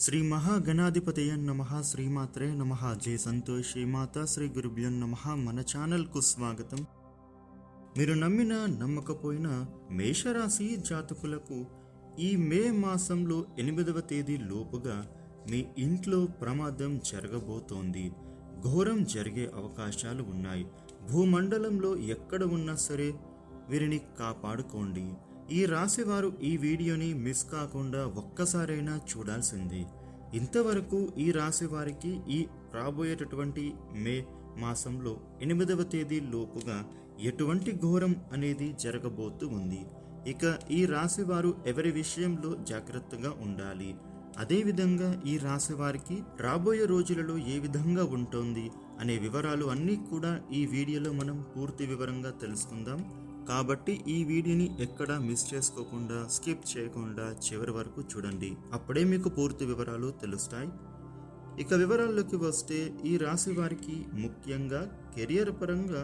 శ్రీ మహాగణాధిపతయ నమ శ్రీమాత్రే నమ జయ సంతోషి మాతా శ్రీ గురుభ్యం నమ మన ఛానల్కు స్వాగతం. మీరు నమ్మిన నమ్మకపోయినా మేషరాశి జాతకులకు ఈ మే మాసంలో ఎనిమిదవ తేదీ లోపుగా మీ ఇంట్లో ప్రమాదం జరగబోతోంది. ఘోరం జరిగే అవకాశాలు ఉన్నాయి. భూమండలంలో ఎక్కడ ఉన్నా సరే వీరిని కాపాడుకోండి. ఈ రాశివారు ఈ వీడియోని మిస్ కాకుండా ఒక్కసారైనా చూడాల్సింది. ఇంతవరకు ఈ రాశి వారికి ఈ రాబోయేటటువంటి మే మాసంలో ఎనిమిదవ తేదీ లోపుగా ఎటువంటి ఘోరం అనేది జరగబోతూ ఉంది. ఇక ఈ రాశివారు ఎవరి విషయంలో జాగ్రత్తగా ఉండాలి? అదేవిధంగా ఈ రాశి వారికి రాబోయే రోజులలో ఏ విధంగా ఉంటుంది అనే వివరాలు అన్నీ కూడా ఈ వీడియోలో మనం పూర్తి వివరంగా తెలుసుకుందాం. కాబట్టి ఈ వీడియోని ఎక్కడా మిస్ చేసుకోకుండా స్కిప్ చేయకుండా చివరి వరకు చూడండి. అప్పుడే మీకు పూర్తి వివరాలు తెలుస్తాయి. ఇక వివరాల్లోకి వస్తే ఈ రాశి వారికి ముఖ్యంగా కెరియర్ పరంగా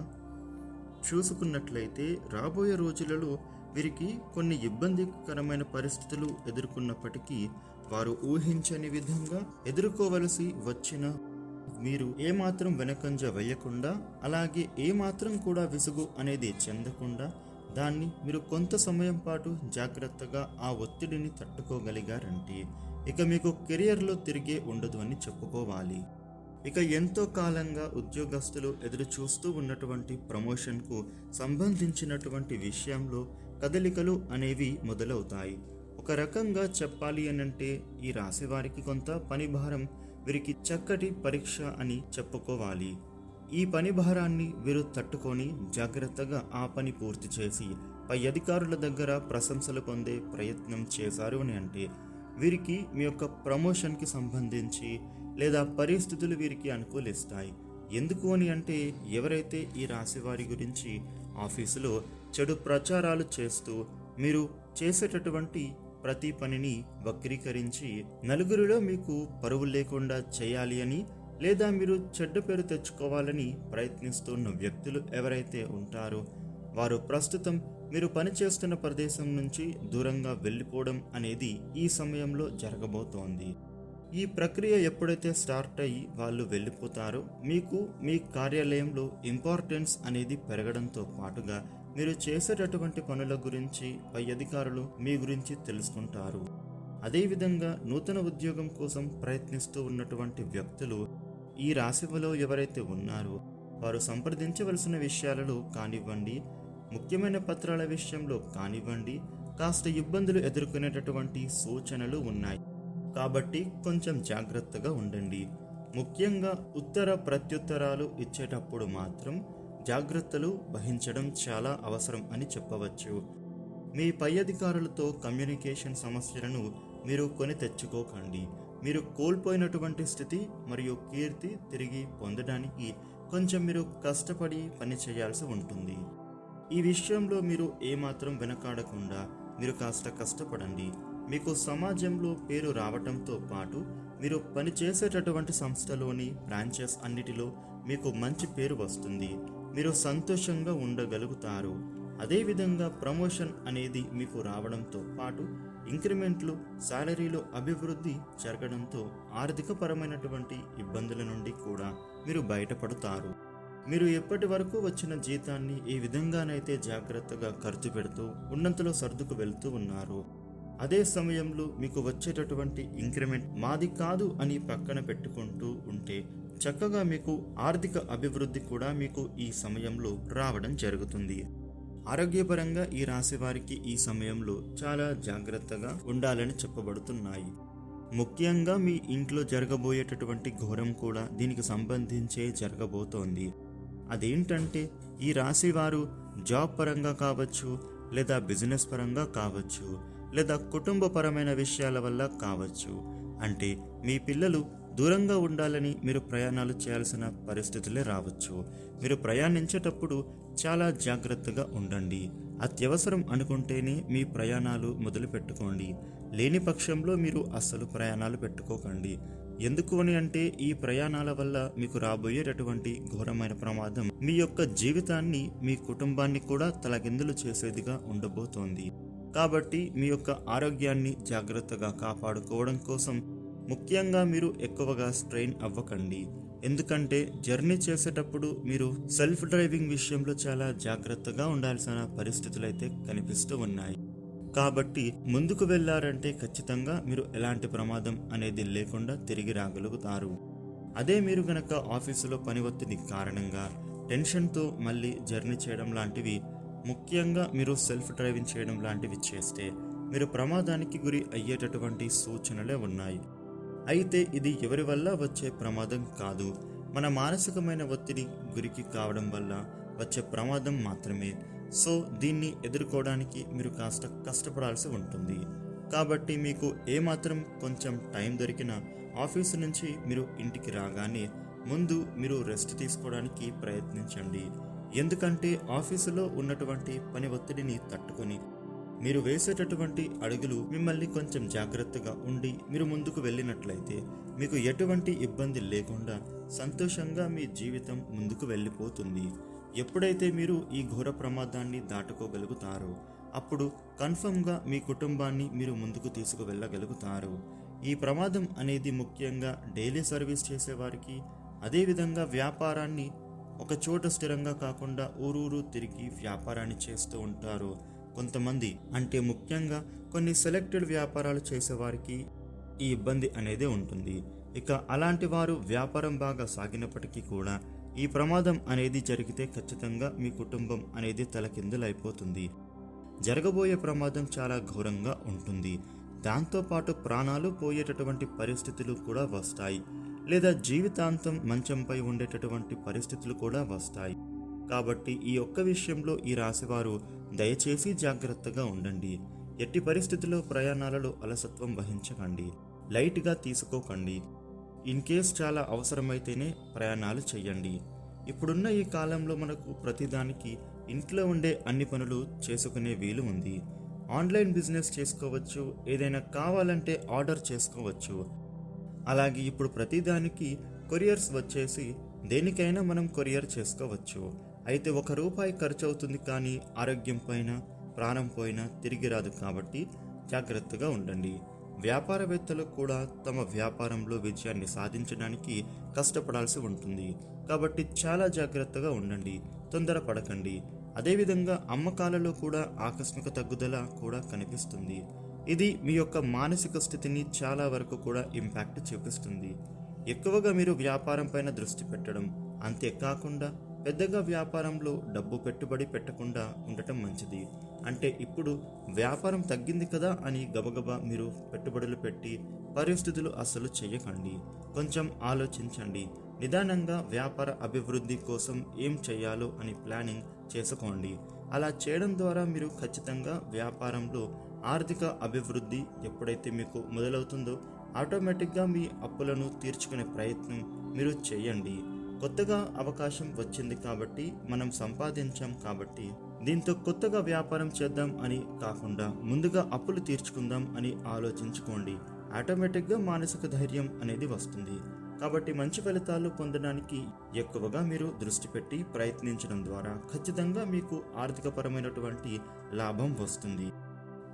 చూసుకున్నట్లయితే రాబోయే రోజులలో వీరికి కొన్ని ఇబ్బందికరమైన పరిస్థితులు ఎదుర్కొన్నప్పటికీ వారు ఊహించని విధంగా ఎదుర్కోవలసి వచ్చిన మీరు ఏమాత్రం వెనకంజ వేయకుండా అలాగే ఏమాత్రం కూడా విసుగు అనేది చెందకుండా దాన్ని మీరు కొంత సమయం పాటు జాగ్రత్తగా ఆ ఒత్తిడిని తట్టుకోగలిగారంటే ఇక మీకు కెరియర్లో తిరిగే ఉండదు అని చెప్పుకోవాలి. ఇక ఎంతో కాలంగా ఉద్యోగస్తులు ఎదురు చూస్తూ ఉన్నటువంటి ప్రమోషన్కు సంబంధించినటువంటి విషయంలో కదలికలు అనేవి మొదలవుతాయి. ఒక రకంగా చెప్పాలి అనంటే ఈ రాశి వారికి కొంత పని భారం వీరికి చక్కటి పరీక్ష అని చెప్పుకోవాలి. ఈ పని భారాన్ని వీరు తట్టుకొని జాగ్రత్తగా ఆ పని పూర్తి చేసి పై అధికారుల దగ్గర ప్రశంసలు పొందే ప్రయత్నం చేశారు అని అంటే వీరికి మీ యొక్క ప్రమోషన్కి సంబంధించి లేదా పరిస్థితులు వీరికి అనుకూలిస్తాయి. ఎందుకు అని అంటే ఎవరైతే ఈ రాశి వారి గురించి ఆఫీసులో చెడు ప్రచారాలు చేస్తూ మీరు చేసేటటువంటి ప్రతి పనిని వక్రీకరించి నలుగురిలో మీకు పరువు లేకుండా చేయాలి అని లేదా మీరు చెడ్డ పేరు తెచ్చుకోవాలని ప్రయత్నిస్తున్న వ్యక్తులు ఎవరైతే ఉంటారో వారు ప్రస్తుతం మీరు పనిచేస్తున్న ప్రదేశం నుంచి దూరంగా వెళ్ళిపోవడం అనేది ఈ సమయంలో జరగబోతోంది. ఈ ప్రక్రియ ఎప్పుడైతే స్టార్ట్ అయ్యి వాళ్ళు వెళ్ళిపోతారో మీకు మీ కార్యాలయంలో ఇంపార్టెన్స్ అనేది పెరగడంతో పాటుగా మీరు చేసేటటువంటి పనుల గురించి పై అధికారులు మీ గురించి తెలుసుకుంటారు. అదేవిధంగా నూతన ఉద్యోగం కోసం ప్రయత్నిస్తూ ఉన్నటువంటి వ్యక్తులు ఈ రాశిలో ఎవరైతే ఉన్నారో వారు సంప్రదించవలసిన విషయాలలో కానివ్వండి ముఖ్యమైన పత్రాల విషయంలో కానివ్వండి కాస్త ఇబ్బందులు ఎదుర్కొనేటటువంటి సూచనలు ఉన్నాయి. కాబట్టి కొంచెం జాగ్రత్తగా ఉండండి. ముఖ్యంగా ఉత్తర ప్రత్యుత్తరాలు ఇచ్చేటప్పుడు మాత్రం జాగ్రత్తలు వహించడం చాలా అవసరం అని చెప్పవచ్చు. మీ పై అధికారులతో కమ్యూనికేషన్ సమస్యలను మీరు కొని తెచ్చుకోకండి. మీరు కోల్పోయినటువంటి స్థితి మరియు కీర్తి తిరిగి పొందడానికి కొంచెం మీరు కష్టపడి పని చేయాల్సి ఉంటుంది. ఈ విషయంలో మీరు ఏమాత్రం వెనకాడకుండా మీరు కాస్త కష్టపడండి. మీకు సమాజంలో పేరు రావటంతో పాటు మీరు పనిచేసేటటువంటి సంస్థలోని బ్రాంచెస్ అన్నిటిలో మీకు మంచి పేరు వస్తుంది. మీరు సంతోషంగా ఉండగలుగుతారు. అదేవిధంగా ప్రమోషన్ అనేది మీకు రావడంతో పాటు ఇంక్రిమెంట్లు శాలరీలో అభివృద్ధి జరగడంతో ఆర్థిక పరమైనటువంటి ఇబ్బందుల నుండి కూడా మీరు బయటపడతారు. మీరు ఎప్పటి వరకు వచ్చిన జీతాన్ని ఏ విధంగానైతే జాగ్రత్తగా ఖర్చు పెడుతూ ఉన్నంతలో సర్దుకు వెళ్తూ ఉన్నారు. అదే సమయంలో మీకు వచ్చేటటువంటి ఇంక్రిమెంట్ మాది కాదు అని పక్కన పెట్టుకుంటూ ఉంటే చక్కగా మీకు ఆర్థిక అభివృద్ధి కూడా మీకు ఈ సమయంలో రావడం జరుగుతుంది. ఆరోగ్యపరంగా ఈ రాశి వారికి ఈ సమయంలో చాలా జాగ్రత్తగా ఉండాలని చెప్పబడుతున్నాయి. ముఖ్యంగా మీ ఇంట్లో జరగబోయేటటువంటి ఘోరం కూడా దీనికి సంబంధించే జరగబోతోంది. అదేంటంటే ఈ రాశి వారు జాబ్ పరంగా కావచ్చు లేదా బిజినెస్ పరంగా కావచ్చు లేదా కుటుంబపరమైన విషయాల వల్ల కావచ్చు. అంటే మీ పిల్లలు దూరంగా ఉండాలని మీరు ప్రయాణాలు చేయాల్సిన పరిస్థితులే రావచ్చు. మీరు ప్రయాణించేటప్పుడు చాలా జాగ్రత్తగా ఉండండి. అత్యవసరం అనుకుంటేనే మీ ప్రయాణాలు మొదలు పెట్టుకోండి. లేని పక్షంలో మీరు అస్సలు ప్రయాణాలు పెట్టుకోకండి. ఎందుకు అని అంటే ఈ ప్రయాణాల వల్ల మీకు రాబోయేటటువంటి ఘోరమైన ప్రమాదం మీ యొక్క జీవితాన్ని మీ కుటుంబాన్ని కూడా తలగిందులు చేసేదిగా ఉండబోతోంది. కాబట్టి మీ యొక్క ఆరోగ్యాన్ని జాగ్రత్తగా కాపాడుకోవడం కోసం ముఖ్యంగా మీరు ఎక్కువగా స్ట్రెయిన్ అవ్వకండి. ఎందుకంటే జర్నీ చేసేటప్పుడు మీరు సెల్ఫ్ డ్రైవింగ్ విషయంలో చాలా జాగ్రత్తగా ఉండాల్సిన పరిస్థితులు అయితే కనిపిస్తూ ఉన్నాయి. కాబట్టి ముందుకు వెళ్ళారంటే ఖచ్చితంగా మీరు ఎలాంటి ప్రమాదం అనేది లేకుండా తిరిగి రాగలుగుతారు. అదే మీరు గనక ఆఫీసులో పని ఒత్తిడి కారణంగా టెన్షన్తో మళ్ళీ జర్నీ చేయడం లాంటివి ముఖ్యంగా మీరు సెల్ఫ్ డ్రైవింగ్ చేయడం లాంటివి చేస్తే మీరు ప్రమాదానికి గురి అయ్యేటటువంటి సూచనలే ఉన్నాయి. అయితే ఇది ఎవరి వల్ల వచ్చే ప్రమాదం కాదు. మన మానసికమైన ఒత్తిడి గురికి కావడం వల్ల వచ్చే ప్రమాదం మాత్రమే. సో దీన్ని ఎదుర్కోవడానికి మీరు కాస్త కష్టపడాల్సి ఉంటుంది. కాబట్టి మీకు ఏమాత్రం కొంచెం టైం దొరికినా ఆఫీసు నుంచి మీరు ఇంటికి రాగానే ముందు మీరు రెస్ట్ తీసుకోవడానికి ప్రయత్నించండి. ఎందుకంటే ఆఫీసులో ఉన్నటువంటి పని ఒత్తిడిని తట్టుకొని మీరు వేసేటటువంటి అడుగులు మిమ్మల్ని కొంచెం జాగ్రత్తగా ఉండి మీరు ముందుకు వెళ్ళినట్లయితే మీకు ఎటువంటి ఇబ్బంది లేకుండా సంతోషంగా మీ జీవితం ముందుకు వెళ్ళిపోతుంది. ఎప్పుడైతే మీరు ఈ ఘోర ప్రమాదాన్ని దాటుకోగలుగుతారో అప్పుడు కన్ఫర్మ్గా మీ కుటుంబాన్ని మీరు ముందుకు తీసుకువెళ్ళగలుగుతారు. ఈ ప్రమాదం అనేది ముఖ్యంగా డైలీ సర్వీస్ చేసేవారికి అదేవిధంగా వ్యాపారాన్ని ఒక చోట స్థిరంగా కాకుండా ఊరూరు తిరిగి వ్యాపారాన్ని చేస్తూ ఉంటారు. కొంతమంది అంటే ముఖ్యంగా కొన్ని సెలెక్టెడ్ వ్యాపారాలు చేసేవారికి ఈ ఇబ్బంది అనేది ఉంటుంది. ఇక అలాంటి వారు వ్యాపారం బాగా సాగినప్పటికీ కూడా ఈ ప్రమాదం అనేది జరిగితే ఖచ్చితంగా మీ కుటుంబం అనేది తలకిందులైపోతుంది. జరగబోయే ప్రమాదం చాలా ఘోరంగా ఉంటుంది. దాంతోపాటు ప్రాణాలు పోయేటటువంటి పరిస్థితులు కూడా వస్తాయి. లేదా జీవితాంతం మంచంపై ఉండేటటువంటి పరిస్థితులు కూడా వస్తాయి. కాబట్టి ఈ ఒక్క విషయంలో ఈ రాశివారు దయచేసి జాగ్రత్తగా ఉండండి. ఎట్టి పరిస్థితుల్లో ప్రయాణాలలో అలసత్వం వహించకండి. లైట్గా తీసుకోకండి. ఇన్ కేస్ చాలా అవసరమైతేనే ప్రయాణాలు చేయండి. ఇప్పుడున్న ఈ కాలంలో మనకు ప్రతిదానికి ఇంట్లో ఉండే అన్ని పనులు చేసుకునే వీలు ఉంది. ఆన్లైన్ బిజినెస్ చేసుకోవచ్చు ఏదైనా కావాలంటే ఆర్డర్ చేసుకోవచ్చు. అలాగే ఇప్పుడు ప్రతిదానికి కొరియర్స్ వచ్చేసి దేనికైనా మనం కొరియర్ చేసుకోవచ్చు. అయితే ఒక రూపాయి ఖర్చు అవుతుంది కానీ ఆరోగ్యం పైన ప్రాణం పోయినా తిరిగి రాదు కాబట్టి జాగ్రత్తగా ఉండండి. వ్యాపారవేత్తలు కూడా తమ వ్యాపారంలో విజయాన్ని సాధించడానికి కష్టపడాల్సి ఉంటుంది. కాబట్టి చాలా జాగ్రత్తగా ఉండండి. తొందరపడకండి. అదేవిధంగా అమ్మకాలలో కూడా ఆకస్మిక తగ్గుదల కూడా కనిపిస్తుంది. ఇది మీ యొక్క మానసిక స్థితిని చాలా వరకు కూడా ఇంపాక్ట్ చూపిస్తుంది. ఎక్కువగా మీరు వ్యాపారం పైన దృష్టి పెట్టడం అంతేకాకుండా పెద్దగా వ్యాపారంలో డబ్బు పెట్టుబడి పెట్టకుండా ఉండటం మంచిది. అంటే ఇప్పుడు వ్యాపారం తగ్గింది కదా అని గబగబా మీరు పెట్టుబడులు పెట్టి పరిస్థితులు అస్సలు చేయకండి కొంచెం ఆలోచించండి. నిదానంగా వ్యాపార అభివృద్ధి కోసం ఏం చేయాలో అని ప్లానింగ్ చేసుకోండి. అలా చేయడం ద్వారా మీరు ఖచ్చితంగా వ్యాపారంలో ఆర్థిక అభివృద్ధి ఎప్పుడైతే మీకు మొదలవుతుందో ఆటోమేటిక్గా మీ అప్పులను తీర్చుకునే ప్రయత్నం మీరు చేయండి. కొత్తగా అవకాశం వచ్చింది కాబట్టి మనం సంపాదించాం కాబట్టి దీంతో కొత్తగా వ్యాపారం చేద్దాం అని కాకుండా ముందుగా అప్పులు తీర్చుకుందాం అని ఆలోచించుకోండి. ఆటోమేటిక్గా మానసిక ధైర్యం అనేది వస్తుంది. కాబట్టి మంచి ఫలితాలు పొందడానికి ఎక్కువగా మీరు దృష్టి పెట్టి ప్రయత్నించడం ద్వారా ఖచ్చితంగా మీకు ఆర్థికపరమైనటువంటి లాభం వస్తుంది.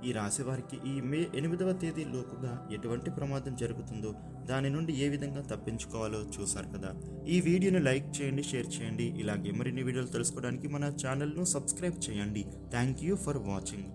ఈ రాశి వారికి ఈ మే ఎనిమిదవ తేదీ లోపుగా ఎటువంటి ప్రమాదం జరుగుతుందో దాని నుండి ఏ విధంగా తప్పించుకోవాలో చూసారు కదా. ఈ వీడియోను లైక్ చేయండి షేర్ చేయండి. ఇలాగే మరిన్ని వీడియోలు తెలుసుకోవడానికి మన ఛానల్ను సబ్స్క్రైబ్ చేయండి. Thank you for watching.